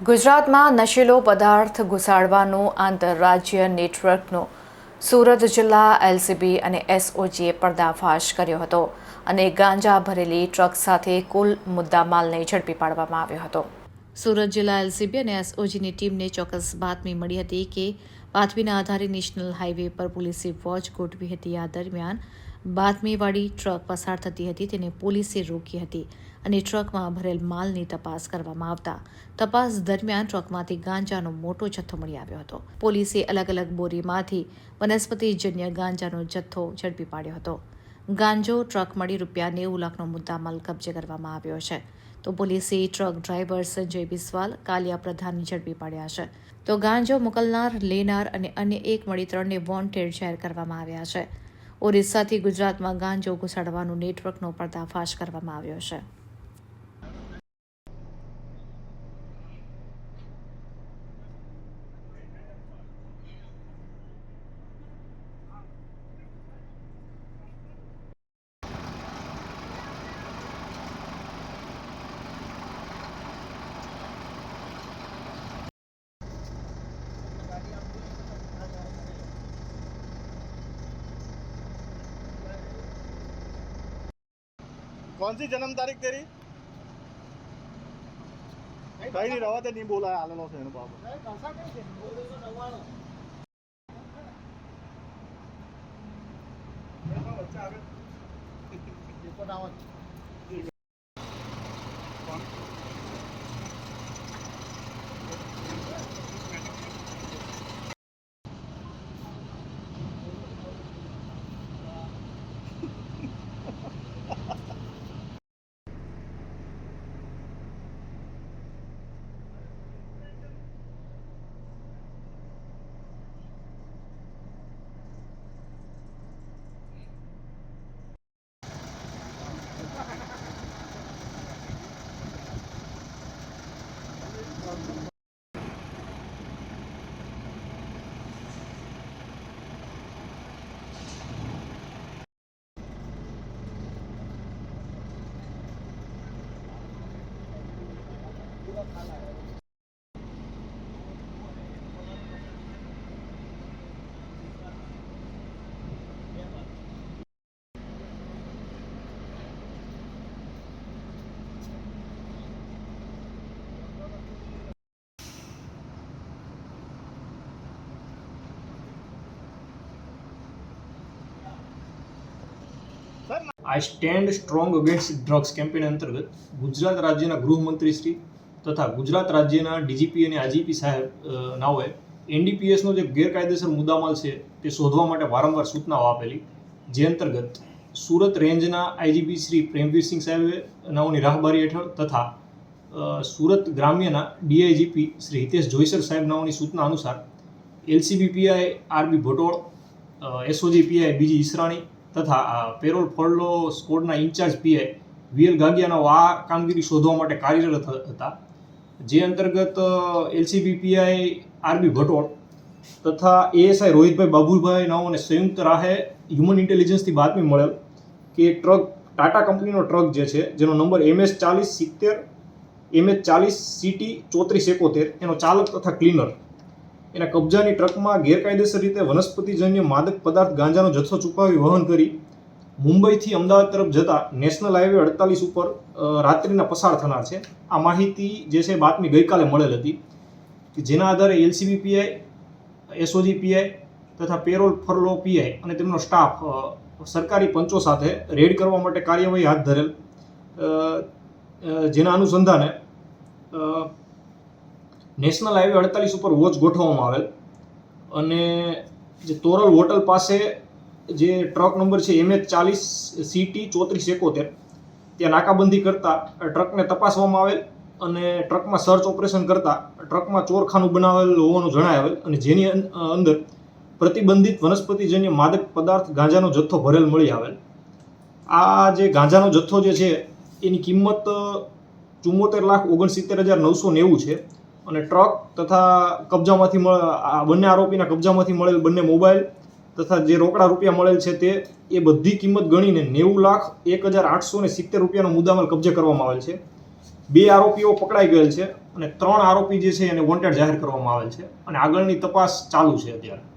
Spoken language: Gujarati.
ગુજરાતમાં નશીલો પદાર્થ ઘુસાડવાનું આંતરરાજ્ય નેટવર્કનો સુરત જિલ્લા એલસીબી અને એસઓજીએ પર્દાફાશ કર્યો હતો અને ગાંજા ભરેલી ટ્રક સાથે કુલ મુદ્દામાલને ઝડપી પાડવામાં આવ્યો હતો. સુરત જિલ્લા એલસીબી અને એસઓજીની ટીમને ચોક્કસ બાતમી મળી હતી કે બાતમીના આધારે નેશનલ હાઈવે પર પોલીસે વોચ ગોઠવી હતી. આ દરમિયાન બાતમીવાળી ટ્રક પસાર થતી હતી, તેને પોલીસે રોકી હતી અને ટ્રકમાં ભરેલ માલની તપાસ કરવામાં આવતા. તપાસ દરમિયાન ટ્રકમાંથી ગાંજાનો મોટો જથ્થો મળી આવ્યો હતો. પોલીસે અલગ અલગ બોરીમાંથી વનસ્પતિજન્ય ગાંજાનો જથ્થો ઝડપી પાડ્યો હતો. ગાંજો, ટ્રક મળી રૂપિયા નેવું લાખનો મુદ્દામાલ કબજે કરવામાં આવ્યો છે. તો પોલીસે ટ્રક ડ્રાઈવર સંજય બિસ્વાલ, કાલિયા પ્રધાનને ઝડપી પાડ્યા છે. તો ગાંજો મોકલનાર, લેનાર અને અન્ય એક મળી ત્રણને વોન્ટેડ જાહેર કરવામાં આવ્યા છે. ઓરિસ્સાથી ગુજરાતમાં ગાંજો ઘુસાડવાનું નેટવર્કનો પર્દાફાશ કરવામાં આવ્યો છે. कौन सी जन्म तारीख तेरी कहीं नहीं रवा थे नहीं बोला है Alo Sen Babu I stand strong against drugs campaign અંતર્ગત ગુજરાત રાજ્યના ગૃહમંત્રી શ્રી તથા ગુજરાત રાજ્યના ડીજીપી અને આજીપી સાહેબ નાઓએ એનડીપીએસનો જે ગેરકાયદેસર મુદ્દામાલ છે તે શોધવા માટે વારંવાર સૂચનાઓ આપેલી. જે અંતર્ગત સુરત રેન્જના આઈજીપી શ્રી પ્રેમવીરસિંહ સાહેબે નાઓની રાહબારી હેઠળ તથા સુરત ગ્રામ્યના ડીઆઈજીપી શ્રી હિતેશ જોઈસર સાહેબ નાઓની સૂચના અનુસાર LCB PI RB Bhatol SOG PI BG Israni તથા પેરોલ ફળલો સ્કોડના ઇન્ચાર્જ પીઆઈ વીએલ ગાગિયાનો આ કામગીરી શોધવા માટે કાર્યરત હતા. જે અંતર્ગત એલસીબીપીઆઈ આરબી ભટોળ તથા એએસઆઈ રોહિતભાઈ બાબુભાઈ નાઓને સંયુક્ત રાહે હ્યુમન ઇન્ટેલિજન્સથી બાતમી મળેલ કે ટ્રક, ટાટા કંપનીનો ટ્રક જે છે, જેનો નંબર એમએસ ચાલીસ સિત્તેર એમએચ ચાલીસ સીટી ચોત્રીસ એકોતેર, એનો ચાલક તથા ક્લીનર. એના કબજાની ટ્રકમાં ગેરકાયદેસર રીતે વનસ્પતિજન્ય માદક પદાર્થ ગાંજાનો જથ્થો છુપાવી વહન કરી મુંબઈથી અમદાવાદ તરફ જતા નેશનલ હાઈવે અડતાલીસ ઉપર રાત્રિના પસાર થનાર છે. આ માહિતી જે છે બાતમી ગઈકાલે મળેલ હતી કે જેના આધારે એલસીબી પીઆઈ, એસઓજી પીઆઈ તથા પેરોલ ફરલો પીઆઈ અને તેમનો સ્ટાફ સરકારી પંચો સાથે રેડ કરવા માટે કાર્યવાહી હાથ ધરેલ. જેના અનુસંધાને નેશનલ હાઈવે અડતાલીસ ઉપર વોચ ગોઠવવામાં આવેલ અને જે તોરલ હોટલ પાસે જે ટ્રક નંબર છે એમએચ ચાલીસ સીટી ચોત્રીસ એકોતેર, ત્યાં નાકાબંધી કરતા ટ્રકને તપાસવામાં આવેલ અને ટ્રકમાં સર્ચ ઓપરેશન કરતા, ટ્રકમાં ચોરખાનું બનાવેલ હોવાનું જણાવેલ અને જેની અંદર પ્રતિબંધિત વનસ્પતિજન્ય માદક પદાર્થ ગાંજાનો જથ્થો ભરેલ મળી આવેલ. આ જે ગાંજાનો જથ્થો જે છે, એની કિંમત ચુમ્મોતેર લાખ ઓગણસિત્તેર હજાર નવસો નેવું છે અને ટ્રક તથા કબજામાંથી બંને આરોપીના કબજામાંથી મળેલ બંને મોબાઈલ તથા જે રોકડા રૂપિયા મળેલ છે તે એ બધી કિંમત ગણીને નેવું લાખ એક હજાર આઠસો ને સિત્તેર રૂપિયાનો મુદ્દામાલ કબજે કરવામાં આવેલ છે. બે આરોપીઓ પકડાઈ ગયેલ છે અને ત્રણ આરોપી જે છે એને વોન્ટેડ જાહેર કરવામાં આવેલ છે અને આગળની તપાસ ચાલુ છે અત્યારે.